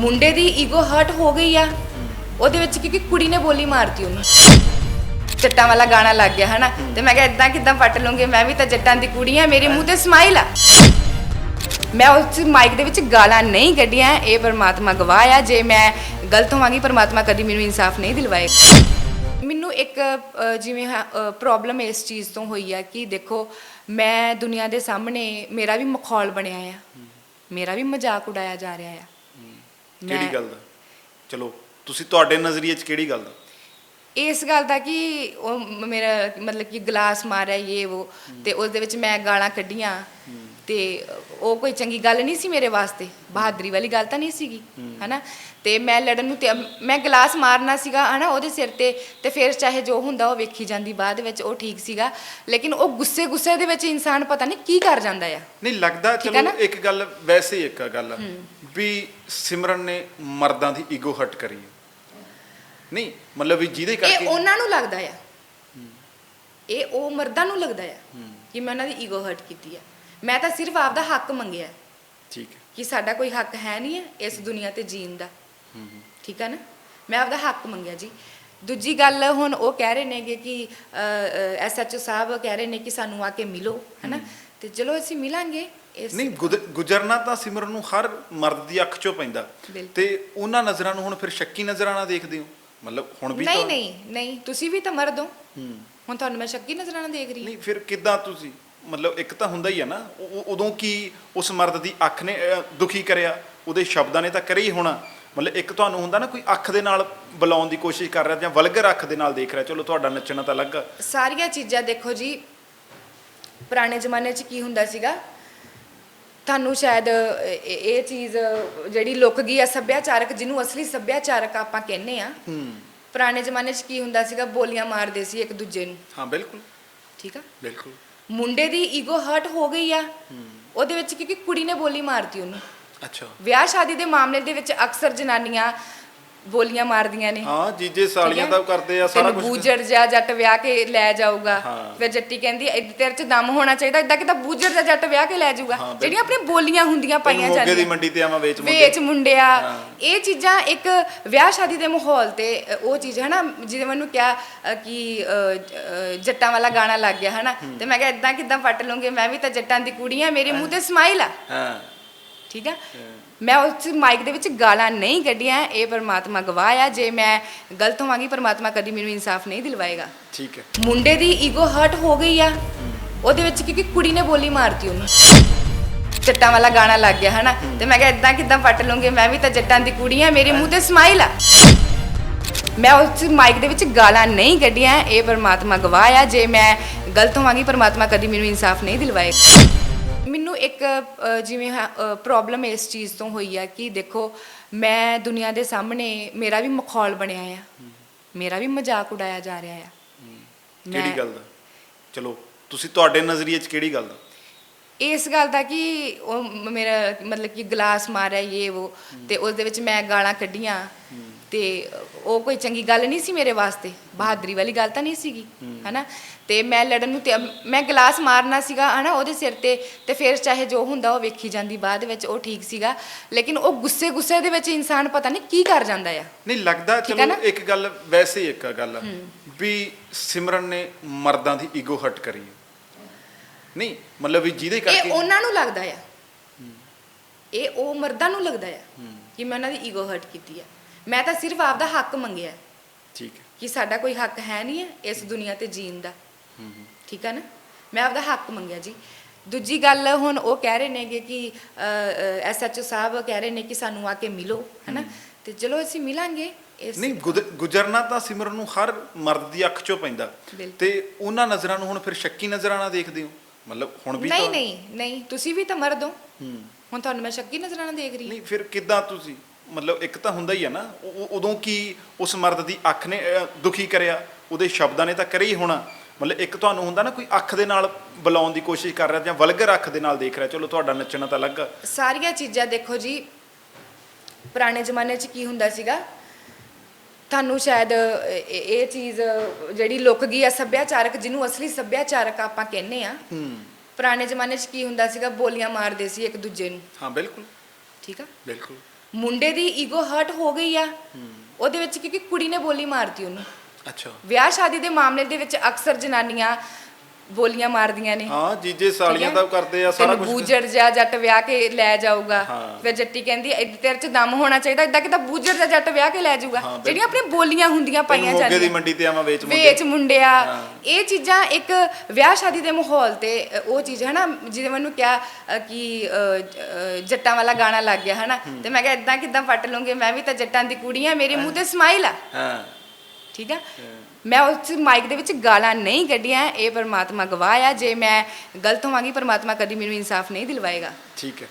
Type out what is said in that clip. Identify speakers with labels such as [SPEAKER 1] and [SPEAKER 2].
[SPEAKER 1] ਮੁੰਡੇ ਦੀ ego heart ਹੋ ਗਈ ਆ, ਉਹਦੇ ਵਿੱਚ ਕਿਉਂਕਿ ਕੁੜੀ ਨੇ ਬੋਲੀ ਮਾਰਤੀ ਉਹਨੂੰ। ਜੱਟਾਂ ਵਾਲਾ ਗਾਣਾ ਲੱਗ ਗਿਆ, ਹਨਾ? ਤੇ ਮੈਂ ਕਿਹਾ ਇਦਾਂ ਕਿਦਾਂ ਪੱਟ ਲੂੰਗੀ, ਮੈਂ ਵੀ ਤਾਂ ਜੱਟਾਂ ਦੀ ਕੁੜੀ ਆ, ਮੇਰੇ ਮੂੰਹ ਤੇ ਸਮਾਈਲ ਆ। ਮੈਂ ਉਸ ਮਾਈਕ ਦੇ ਵਿੱਚ ਗਾਲਾਂ ਨਹੀਂ ਕੱਢੀਆਂ, ਇਹ ਪਰਮਾਤਮਾ ਗਵਾਹ ਆ, ਜੇ ਮੈਂ ਗਲਤ ਹੋਵਾਂਗੀ, ਪਰਮਾਤਮਾ ਕਦੀ ਮੈਨੂੰ ਇਨਸਾਫ ਨਹੀਂ ਦਿਲਵਾਏਗਾ। ਮੈਨੂੰ ਇੱਕ ਜਿਵੇਂ ਪ੍ਰੋਬਲਮ ਇਸ ਚੀਜ਼ ਤੋਂ ਹੋਈ ਆ ਕਿ ਦੇਖੋ, ਮੈਂ ਦੁਨੀਆ ਦੇ ਸਾਹਮਣੇ ਮੇਰਾ ਵੀ ਮਖੌਲ ਬਣਿਆ ਆ, ਮੇਰਾ ਵੀ ਮਜ਼ਾਕ ਉਡਾਇਆ ਜਾ ਰਿਹਾ ਆ।
[SPEAKER 2] ਕਿਹੜੀ ਗੱਲ ਦਾ? ਚਲੋ ਤੁਸੀਂ ਤੁਹਾਡੇ ਨਜ਼ਰੀਏ 'ਚ ਕਿਹੜੀ ਗੱਲ ਦਾ?
[SPEAKER 1] ਇਸ ਗੱਲ ਦਾ ਕਿ ਉਹ ਮੇਰਾ ਮਤਲਬ ਕਿ ਗਲਾਸ ਮਾਰਿਆ ਇਹ ਉਹ ਤੇ ਉਸ ਦੇ ਵਿੱਚ ਮੈਂ ਗਾਲਾਂ ਕੱਢੀਆਂ। ਤੇ ਉਹ ਕੋਈ ਚੰਗੀ ਗੱਲ ਨਹੀਂ ਸੀ ਮੇਰੇ ਵਾਸਤੇ। ਬਹਾਦਰੀ ਵਾਲੀ ਗੱਲ ਤਾਂ ਨਹੀਂ ਸੀਗੀ ਹਨਾ? ਤੇ ਮੈਂ ਲੜਨ ਨੂੰ ਤੇ ਮੈਂ ਗਲਾਸ ਮਾਰਨਾ ਸੀਗਾ ਹਨਾ ਉਹਦੇ ਸਿਰ ਤੇ ਤੇ ਫਿਰ ਚਾਹੇ ਜੋ ਹੁੰਦਾ ਉਹ ਵੇਖੀ ਜਾਂਦੀ ਬਾਅਦ ਵਿੱਚ ਉਹ ਠੀਕ ਸੀਗਾ। ਲੇਕਿਨ ਉਹ ਗੁੱਸੇ ਗੁੱਸੇ ਦੇ ਵਿੱਚ ਇਨਸਾਨ ਪਤਾ ਨਹੀਂ ਕੀ ਕਰ ਜਾਂਦਾ ਆ।
[SPEAKER 2] ਨਹੀਂ ਲੱਗਦਾ ਚਲੋ? ਇੱਕ ਗੱਲ ਵੈਸੇ ਹੀ ਇੱਕ ਗੱਲ ਵੀ ਸਿਮਰਨ ਨੇ ਮਰਦਾਂ ਦੀ ਈਗੋ ਹਟ ਕਰੀ। ਨਹੀਂ ਮਤਲਬ ਵੀ ਜਿਹਦੇ
[SPEAKER 1] ਇਹ
[SPEAKER 2] ਕਰਕੇ
[SPEAKER 1] ਉਹਨਾਂ ਨੂੰ ਲੱਗਦਾ ਆ। ਇਹ ਉਹ ਮਰਦਾਂ ਨੂੰ ਲੱਗਦਾ ਆ ਕਿ ਮੈਂ ਉਹਨਾਂ ਦੀ ਈਗੋ ਹਰਟ ਕੀਤੀ ਆ। ਮੈਂ ਤਾਂ ਸਿਰਫ ਆਪਦਾ ਹੱਕ ਮੰਗਿਆ
[SPEAKER 2] ਠੀਕ ਹੈ।
[SPEAKER 1] ਕਿ ਸਾਡਾ ਕੋਈ ਹੱਕ ਹੈ ਨਹੀਂ ਹੈ ਇਸ ਦੁਨੀਆ ਤੇ ਜੀਣ ਦਾ। ਠੀਕ ਹੈ ਨਾ? ਮੈਂ ਆਪਦਾ ਹੱਕ ਮੰਗਿਆ ਜੀ। ਦੂਜੀ ਗੱਲ ਹੁਣ ਉਹ ਕਹਿ ਰਹੇ ਨੇਗੇ ਕਿ ਐਸਐਚਓ ਸਾਹਿਬ ਕਹਿ ਰਹੇ ਨੇ ਕਿ ਸਾਨੂੰ ਆ ਕੇ ਮਿਲੋ ਹੈਨਾ? ਤੇ ਚਲੋ ਅਸੀਂ ਮਿਲਾਂਗੇ।
[SPEAKER 2] ਨਹੀਂ ਗੁਜ਼ਰਨਾ ਤਾਂ ਸਿਮਰਨ ਨੂੰ ਹਰ ਮਰਦ ਦੀ ਅੱਖ 'ਚੋਂ ਪੈਂਦਾ। ਤੇ ਉਹਨਾਂ ਨਜ਼ਰਾਂ ਨੂੰ ਹੁਣ ਫਿਰ ਸ਼ੱਕੀ ਨਜ਼ਰਾਂ ਨਾਲ ਦੇਖਦੇ ਹੋ? ਮਤਲਬ ਹੁਣ ਵੀ
[SPEAKER 1] ਨਹੀਂ ਨਹੀਂ ਨਹੀਂ। ਤੁਸੀਂ ਵੀ ਤਾਂ ਮਰਦ ਹੋ।
[SPEAKER 2] ਹੂੰ।
[SPEAKER 1] ਹੁਣ ਤੁਹਾਨੂੰ ਮੈਂ ਸ਼ੱਕੀ ਨਜ਼ਰਾਂ ਨਾਲ ਦੇਖ ਰਹੀ
[SPEAKER 2] ਨਹੀਂ ਫਿਰ ਕਿੱਦਾਂ ਤੁਸੀਂ? ਮਤਲਬ ਇੱਕ ਤਾਂ ਹੁੰਦਾ ਹੀ ਆ ਨਾ ਉਦੋਂ ਕੀ ਉਸ ਮਰਦ ਦੀ ਅੱਖ ਨੇ ਅਹ, ਦੁਖੀ ਕਰਿਆ ਉਹਦੇ ਸ਼ਬਦਾਂ ਨੇ ਤਾਂ ਕਰਿਆ ਹੀ ਹੋਣਾ। ਮਤਲਬ ਇੱਕ ਤੁਹਾਨੂੰ ਹੁੰਦਾ ਨਾ ਕੋਈ ਅੱਖ ਦੇ ਨਾਲ ਬੁਲਾਉਣ ਦੀ ਕੋਸ਼ਿਸ਼ ਕਰ ਰਿਹਾ ਜਾਂ ਵਲਗਰ ਅੱਖ ਦੇ ਨਾਲ ਦੇਖ ਰਿਹਾ ਚਲੋ ਤੁਹਾਡਾ ਨੱਚਣਾ ਤਾਂ ਅਲੱਗ ਆ।
[SPEAKER 1] ਸਾਰੀਆਂ ਚੀਜ਼ਾਂ ਦੇਖੋ ਜੀ ਪੁਰਾਣੇ ਜ਼ਮਾਨੇ 'ਚ ਕੀ ਹੁੰਦਾ ਸੀਗਾ? ਤੁਹਾਨੂੰ ਸ਼ਾਇਦ ਇਹ ਇਹ ਚੀਜ਼ ਜਿਹੜੀ ਲੁਕ ਗਈ ਆ ਸੱਭਿਆਚਾਰਕ ਜਿਹਨੂੰ ਅਸਲੀ ਸੱਭਿਆਚਾਰਕ ਆਪਾਂ ਕਹਿੰਦੇ ਆ
[SPEAKER 2] ਹੂੰ।
[SPEAKER 1] ਪੁਰਾਣੇ ਜ਼ਮਾਨੇ 'ਚ ਕੀ ਹੁੰਦਾ ਸੀਗਾ? ਬੋਲੀਆਂ ਮਾਰਦੇ ਸੀ ਇੱਕ ਦੂਜੇ ਨੂੰ।
[SPEAKER 2] ਹਾਂ ਬਿਲਕੁਲ।
[SPEAKER 1] ਠੀਕ ਆ?
[SPEAKER 2] ਬਿਲਕੁਲ।
[SPEAKER 1] ਮੁੰਡੇ ਦੀ ਈਗੋ ਹਰਟ ਹੋ ਗਈ ਆ। ਉਹਦੇ ਵਿੱਚ ਕਿਉਂਕਿ ਕੁੜੀ ਨੇ ਬੋਲੀ ਮਾਰਤੀ ਉਹਨੂੰ।
[SPEAKER 2] ਅੱਛਾ।
[SPEAKER 1] ਵਿਆਹ ਸ਼ਾਦੀ ਦੇ ਮਾਮਲੇ ਦੇ ਵਿੱਚ ਅਕਸਰ ਜਨਾਨੀਆਂ ਬੋਲੀਆਂ ਮਾਰਦੀਆਂ ਨੇ।
[SPEAKER 2] ਹਾਂ ਜੀਜੇ ਸਾਲੀਆਂ? ਤਾਂ ਕਰਦੇ ਆ ਸਾਰਾ ਕੁਝ
[SPEAKER 1] ਬੂਜਰ ਜਾ ਜੱਟ ਵਿਆਹ ਕੇ ਲੈ ਜਾਊਗਾ। ਫਿਰ ਜੱਟੀ ਕਹਿੰਦੀ ਇੱਦ ਤੇਰੇ ਚ ਦਮ ਹੋਣਾ ਚਾਹੀਦਾ ਇਦਾਂ ਕਿਤਾ ਬੂਜਰ ਜਾ ਜੱਟ ਵਿਆਹ ਕੇ ਲੈ ਜਾਊਗਾ। ਜਿਹੜੀਆਂ ਆਪਣੀਆਂ ਬੋਲੀਆਂ ਹੁੰਦੀਆਂ ਪਾਈਆਂ
[SPEAKER 2] ਮੋਗੇ ਦੀ
[SPEAKER 1] ਜਾਂਦੀਆਂ।
[SPEAKER 2] ਮੰਡੀ ਤੇ ਆਵਾਂ ਵੇਚ ਮੁੰਡੇ।
[SPEAKER 1] ਵੇਚ ਮੁੰਡਿਆ। ਇਹ ਚੀਜ਼ਾਂ ਇੱਕ ਵਿਆਹ ਸ਼ਾਦੀ ਦੇ ਮਾਹੌਲ ਤੇ ਉਹ ਚੀਜ਼ ਹੈ ਨਾ ਜਿਹਦੇ ਮੈਨੂੰ ਕਿਹਾ ਕਿ ਜੱਟਾਂ ਵਾਲਾ ਗਾਣਾ ਲੱਗ ਗਿਆ ਹੈ ਨਾ। ਤੇ ਮੈਂ ਕਿਹਾ ਇਦਾਂ ਕਿਦਾਂ ਪੱਟ ਲੂੰਗੀ ਮੈਂ ਵੀ ਤਾਂ ਜੱਟਾਂ ਦੀ ਕੁੜੀ ਆ ਮੇਰੇ ਮੂੰਹ ਤੇ ਸਮਾਈਲ ਆ।
[SPEAKER 2] ਹਾਂ।
[SPEAKER 1] ਠੀਕ ਆ? ਮੈਂ ਉਸ ਮਾਈਕ ਦੇ ਵਿੱਚ ਗਾਲਾਂ ਨਹੀਂ ਕੱਢੀਆਂ ਇਹ ਪਰਮਾਤਮਾ ਗਵਾਹ ਆ। ਜੇ ਮੈਂ ਗਲਤ ਹੋਵਾਂਗੀ ਪਰਮਾਤਮਾ ਕਦੀ ਮੈਨੂੰ ਇਨਸਾਫ ਨਹੀਂ ਦਿਲਵਾਏਗਾ।
[SPEAKER 2] ਠੀਕ ਹੈ।
[SPEAKER 1] ਮੁੰਡੇ ਦੀ ਈਗੋ ਹਰਟ ਹੋ ਗਈ ਆ। ਉਹਦੇ ਵਿੱਚ ਕਿਉਂਕਿ ਕੁੜੀ ਨੇ ਬੋਲੀ ਮਾਰਤੀ ਉਹਨੂੰ। ਜੱਟਾਂ ਵਾਲਾ ਗਾਣਾ ਲੱਗ ਗਿਆ ਹਨਾ? ਤੇ ਮੈਂ ਕਿਹਾ ਇਦਾਂ ਕਿਦਾਂ ਪੱਟ ਲੂੰਗੀ? ਮੈਂ ਵੀ ਤਾਂ ਜੱਟਾਂ ਦੀ ਕੁੜੀ ਆ ਮੇਰੇ ਮੂੰਹ ਤੇ ਸਮਾਈਲ ਆ। ਮੈਂ ਉਸ ਮਾਈਕ ਦੇ ਵਿੱਚ ਗਾਲਾਂ ਨਹੀਂ ਕੱਢੀਆਂ ਇਹ ਪਰਮਾਤਮਾ ਗਵਾਹ ਆ। ਜੇ ਮੈਂ ਗਲਤ ਹੋਵਾਂਗੀ ਪਰਮਾਤਮਾ ਕਦੀ ਮੈਨੂੰ ਇਨਸਾਫ ਨਹੀਂ ਦਿਲਵਾਏਗਾ। ਇੱਕ ਜਿਵੇਂ ਪ੍ਰੋਬਲਮ ਇਸ ਚੀਜ਼ ਤੋਂ ਹੋਈ ਆ ਕਿ ਦੇਖੋ ਮੈਂ ਦੁਨੀਆ ਦੇ ਸਾਹਮਣੇ ਮੇਰਾ ਵੀ ਮਖੌਲ ਬਣਿਆ ਆ। ਮੇਰਾ ਵੀ ਮਜ਼ਾਕ ਉਡਾਇਆ ਜਾ ਰਿਹਾ ਆ।
[SPEAKER 2] ਕਿਹੜੀ ਗੱਲ ਦਾ? ਚਲੋ ਤੁਸੀਂ ਤੁਹਾਡੇ ਨਜ਼ਰੀਏ 'ਚ ਕਿਹੜੀ ਗੱਲ ਦਾ?
[SPEAKER 1] ਇਸ ਗੱਲ ਦਾ ਕਿ ਉਹ ਮੇਰਾ ਮਤਲਬ ਕਿ ਗਲਾਸ ਮਾਰਿਆ ਇਹ ਉਹ ਤੇ ਉਸ ਦੇ ਵਿੱਚ ਮੈਂ ਗਾਲਾਂ ਕੱਢੀਆਂ ਤੇ ਉਹ ਕੋਈ ਚੰਗੀ ਗੱਲ ਨਹੀਂ ਸੀ ਮੇਰੇ ਵਾਸਤੇ ਬਹਾਦਰੀ ਵਾਲੀ ਗੱਲ ਤਾਂ ਨਹੀਂ ਸੀਗੀ ਹਨਾ ਤੇ ਮੈਂ ਲੜਨ ਨੂੰ ਤੇ ਮੈਂ ਗਲਾਸ ਮਾਰਨਾ ਸੀਗਾ ਹਨਾ ਉਹਦੇ ਸਿਰ ਤੇ ਤੇ ਫਿਰ ਚਾਹੇ ਜੋ ਹੁੰਦਾ ਉਹ ਵੇਖੀ ਜਾਂਦੀ ਬਾਅਦ ਵਿੱਚ ਉਹ ਠੀਕ ਸੀਗਾ ਲੇਕਿਨ ਉਹ ਗੁੱਸੇ ਗੁੱਸੇ ਦੇ ਵਿੱਚ ਇਨਸਾਨ ਪਤਾ ਨਹੀਂ ਕੀ ਕਰ ਜਾਂਦਾ ਆ
[SPEAKER 2] ਨਹੀਂ ਲੱਗਦਾ ਚਲੋ? ਇੱਕ ਗੱਲ ਵੈਸੇ ਇੱਕ ਗੱਲ ਵੀ ਸਿਮਰਨ ਨੇ ਮਰਦਾਂ ਦੀ ਈਗੋ ਹਟ ਕਰੀ। ਨਹੀਂ ਮਤਲਬ ਵੀ ਜਿਹਦੇ
[SPEAKER 1] ਇਹ
[SPEAKER 2] ਕਰਕੇ
[SPEAKER 1] ਉਹਨਾਂ ਨੂੰ ਲੱਗਦਾ ਆ। ਇਹ ਉਹ ਮਰਦਾਂ ਨੂੰ ਲੱਗਦਾ ਆ ਕਿ ਮੈਂ ਉਹਨਾਂ ਦੀ ਈਗੋ ਹਰਟ ਕੀਤੀ ਆ। ਮੈਂ ਤਾਂ ਸਿਰਫ ਆਪਦਾ ਹੱਕ ਮੰਗਿਆ।
[SPEAKER 2] ਠੀਕ ਹੈ।
[SPEAKER 1] ਕਿ ਸਾਡਾ ਕੋਈ ਹੱਕ ਹੈ ਨਹੀਂ ਹੈ ਇਸ ਦੁਨੀਆ ਤੇ ਜੀਣ ਦਾ। ਠੀਕ ਹੈ ਨਾ? ਮੈਂ ਆਪਦਾ ਹੱਕ ਮੰਗਿਆ ਜੀ। ਦੂਜੀ ਗੱਲ ਹੁਣ ਉਹ ਕਹਿ ਰਹੇ ਨੇਗੇ ਕਿ ਐਸਐਚਓ ਸਾਹਿਬ ਕਹਿ ਰਹੇ ਨੇ ਕਿ ਸਾਨੂੰ ਆ ਕੇ ਮਿਲੋ ਹੈਨਾ? ਤੇ ਚਲੋ ਅਸੀਂ ਮਿਲਾਂਗੇ
[SPEAKER 2] ਨਹੀਂ ਗੁਜ਼ਰਨਾ ਤਾਂ ਸਿਮਰਨ ਨੂੰ ਹਰ ਮਰਦ ਦੀ ਅੱਖ 'ਚੋਂ ਪੈਂਦਾ। ਤੇ ਉਹਨਾਂ ਨਜ਼ਰਾਂ ਨੂੰ ਹੁਣ ਫਿਰ ਸ਼ੱਕੀ ਨਜ਼ਰਾਂ ਨਾਲ ਦੇਖਦੇ ਹੋ। ਮਤਲਬ ਹੁਣ ਵੀ
[SPEAKER 1] ਨਹੀਂ ਨਹੀਂ ਨਹੀਂ ਤੁਸੀਂ ਵੀ ਤਾਂ ਮਰਦ ਹੋ।
[SPEAKER 2] ਹੂੰ।
[SPEAKER 1] ਹੁਣ ਤੁਹਾਨੂੰ ਮੈਂ ਸ਼ੱਕੀ ਨਜ਼ਰਾਂ ਨਾਲ ਦੇਖ ਰਹੀ
[SPEAKER 2] ਨਹੀਂ ਫਿਰ ਕਿੱਦਾਂ ਤੁਸੀਂ? ਮਤਲਬ ਇੱਕ ਤਾਂ ਹੁੰਦਾ ਹੀ ਆ ਨਾ ਉਦੋਂ ਕੀ ਉਸ ਮਰਦ ਦੀ ਅੱਖ ਨੇ ਅਹ, ਦੁਖੀ ਕਰਿਆ? ਉਹਦੇ ਸ਼ਬਦਾਂ ਨੇ ਤਾਂ ਕਰਿਆ ਹੀ ਹੋਣਾ। ਮਤਲਬ ਇੱਕ ਤੁਹਾਨੂੰ ਹੁੰਦਾ ਨਾ ਕੋਈ ਅੱਖ ਦੇ ਨਾਲ ਬੁਲਾਉਣ ਦੀ ਕੋਸ਼ਿਸ਼ ਕਰ ਰਿਹਾ ਜਾਂ ਵਲਗਰ ਅੱਖ ਦੇ ਨਾਲ ਦੇਖ ਰਿਹਾ ਚਲੋ ਤੁਹਾਡਾ ਨੱਚਣਾ ਤਾਂ ਅਲੱਗ ਆ।
[SPEAKER 1] ਸਾਰੀਆਂ ਚੀਜ਼ਾਂ ਦੇਖੋ ਜੀ ਪੁਰਾਣੇ ਜ਼ਮਾਨੇ 'ਚ ਕੀ ਹੁੰਦਾ ਸੀਗਾ? ਤੁਹਾਨੂੰ ਸ਼ਾਇਦ ਇਹ ਇਹ ਚੀਜ਼ ਜਿਹੜੀ ਲੁਕ ਗਈ ਆ ਸੱਭਿਆਚਾਰਕ ਜਿਹਨੂੰ ਅਸਲੀ ਸੱਭਿਆਚਾਰਕ ਆਪਾਂ ਕਹਿੰਦੇ ਆ
[SPEAKER 2] ਹੂੰ।
[SPEAKER 1] ਪੁਰਾਣੇ ਜ਼ਮਾਨੇ 'ਚ ਕੀ ਹੁੰਦਾ ਸੀਗਾ? ਬੋਲੀਆਂ ਮਾਰਦੇ ਸੀ ਇੱਕ ਦੂਜੇ ਨੂੰ।
[SPEAKER 2] ਹਾਂ ਬਿਲਕੁਲ।
[SPEAKER 1] ਠੀਕ ਆ?
[SPEAKER 2] ਬਿਲਕੁਲ।
[SPEAKER 1] ਮੁੰਡੇ ਦੀ ਈਗੋ ਹਰਟ ਹੋ ਗਈ ਆ। ਉਹਦੇ ਵਿੱਚ ਕਿਉਂਕਿ ਕੁੜੀ ਨੇ ਬੋਲੀ ਮਾਰਤੀ ਉਹਨੂੰ।
[SPEAKER 2] ਅੱਛਾ।
[SPEAKER 1] ਵਿਆਹ ਸ਼ਾਦੀ ਦੇ ਮਾਮਲੇ ਦੇ ਵਿੱਚ ਅਕਸਰ ਜਨਾਨੀਆਂ ਬੋਲੀਆਂ ਮਾਰਦੀਆਂ ਨੇ।
[SPEAKER 2] ਹਾਂ ਜੀਜੇ ਸਾਲੀਆਂ? ਤਾਂ ਕਰਦੇ ਆ ਸਾਰਾ ਕੁਝ
[SPEAKER 1] ਬੂਜੜ ਜਾ ਜੱਟ ਵਿਆਹ ਕੇ ਲੈ ਜਾਊਗਾ। ਫਿਰ ਜੱਟੀ ਕਹਿੰਦੀ ਐ ਤੇਰੇ ਚ ਦਮ ਹੋਣਾ ਚਾਹੀਦਾ ਇਦਾਂ ਕਿਦਾਂ ਬੂਜੜ ਜਾ ਜੱਟ ਵਿਆਹ ਕੇ ਲੈ ਜਾਊਗਾ। ਜਿਹੜੀਆਂ ਆਪਣੀਆਂ ਬੋਲੀਆਂ ਹੁੰਦੀਆਂ ਪਾਈਆਂ
[SPEAKER 2] ਮੋਗੇ ਦੀ
[SPEAKER 1] ਜਾਂਦੀਆਂ।
[SPEAKER 2] ਮੰਡੀ ਤੇ ਆਵਾਂ ਵੇਚ ਮੁੰਡੇ।
[SPEAKER 1] ਵੇਚ ਮੁੰਡਿਆ। ਇਹ ਚੀਜ਼ਾਂ ਇੱਕ ਵਿਆਹ ਸ਼ਾਦੀ ਦੇ ਮਾਹੌਲ ਤੇ ਉਹ ਚੀਜ਼ ਹੈ ਨਾ ਜਿਹਦੇ ਮੈਨੂੰ ਕਿਹਾ ਕਿ ਜੱਟਾਂ ਵਾਲਾ ਗਾਣਾ ਲੱਗ ਗਿਆ ਹੈ। ਨਾ ਤੇ ਮੈਂ ਕਿਹਾ ਇਦਾਂ ਕਿਦਾਂ ਪੱਟ ਲੂੰਗੇ ਮੈਂ ਵੀ ਤਾਂ ਜੱਟਾਂ ਦੀ ਕੁੜੀ ਆ ਮੇਰੇ ਮੂੰਹ ਤੇ ਸਮਾਈਲ ਆ।
[SPEAKER 2] ਹਾਂ।
[SPEAKER 1] ਠੀਕ ਆ? ਮੈਂ ਉਸ ਮਾਈਕ ਦੇ ਵਿੱਚ ਗਾਲਾਂ ਨਹੀਂ ਕੱਢੀਆਂ, ਇਹ ਪਰਮਾਤਮਾ ਗਵਾਹ ਆ। ਜੇ ਮੈਂ ਗਲਤ ਹੋਵਾਂਗੀ, ਪਰਮਾਤਮਾ ਕਦੀ ਮੈਨੂੰ ਇਨਸਾਫ ਨਹੀਂ ਦਿਲਵਾਏਗਾ।
[SPEAKER 2] ਠੀਕ ਹੈ।